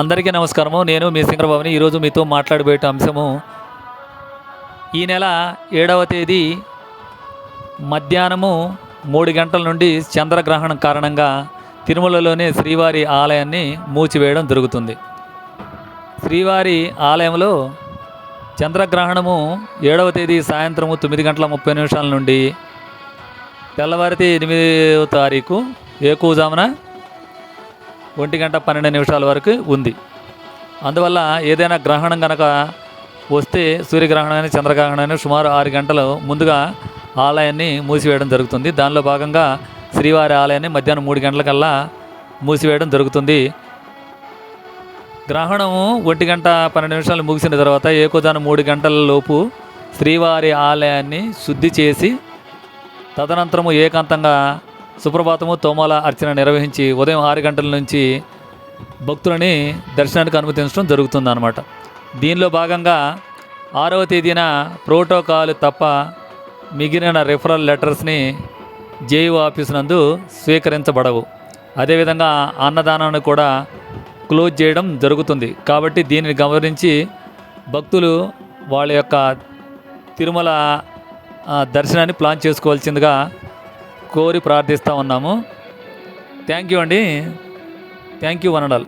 అందరికీ నమస్కారము. నేను మీ సింగరబాబుని ఈరోజు మీతో మాట్లాడబోయే అంశము ఈ నెల ఏడవ తేదీ మధ్యాహ్నము మూడు గంటల నుండి చంద్రగ్రహణం కారణంగా తిరుమలలోనే శ్రీవారి ఆలయాన్ని మూచివేయడం జరుగుతుంది. శ్రీవారి ఆలయంలో చంద్రగ్రహణము ఏడవ తేదీ సాయంత్రము తొమ్మిది గంటల ముప్పై నిమిషాల నుండి తెల్లవారితే ఎనిమిదవ తారీఖు ఏకూజామున ఒంటి గంట పన్నెండు నిమిషాల వరకు ఉంది. అందువల్ల ఏదైనా గ్రహణం కనుక వస్తే సూర్యగ్రహణాన్ని చంద్రగ్రహణాన్ని సుమారు ఆరు గంటలు ముందుగా ఆలయాన్ని మూసివేయడం జరుగుతుంది. దానిలో భాగంగా శ్రీవారి ఆలయాన్ని మధ్యాహ్నం మూడు గంటలకల్లా మూసివేయడం జరుగుతుంది. గ్రహణము ఒంటి గంట పన్నెండు నిమిషాలు ముగిసిన తర్వాత ఏకోదాన మూడు గంటల లోపు శ్రీవారి ఆలయాన్ని శుద్ధి చేసి తదనంతరము ఏకాంతంగా సుప్రభాతము తోమాల అర్చన నిర్వహించి ఉదయం ఆరు గంటల నుంచి భక్తులని దర్శనానికి అనుమతించడం జరుగుతుందన్నమాట. దీనిలో భాగంగా ఆరవ తేదీన ప్రోటోకాల్ తప్ప మిగిలిన రెఫరల్ లెటర్స్ని జేఈఓ ఆఫీస్ నందు స్వీకరించబడవు. అదేవిధంగా అన్నదానాన్ని కూడా క్లోజ్ చేయడం జరుగుతుంది. కాబట్టి దీనిని గమనించి భక్తులు వాళ్ళ యొక్క తిరుమల దర్శనాన్ని ప్లాన్ చేసుకోవాల్సిందిగా కోరి ప్రార్థిస్తూ ఉన్నాము. థ్యాంక్ యూ అండి. Thank you వనడాల్.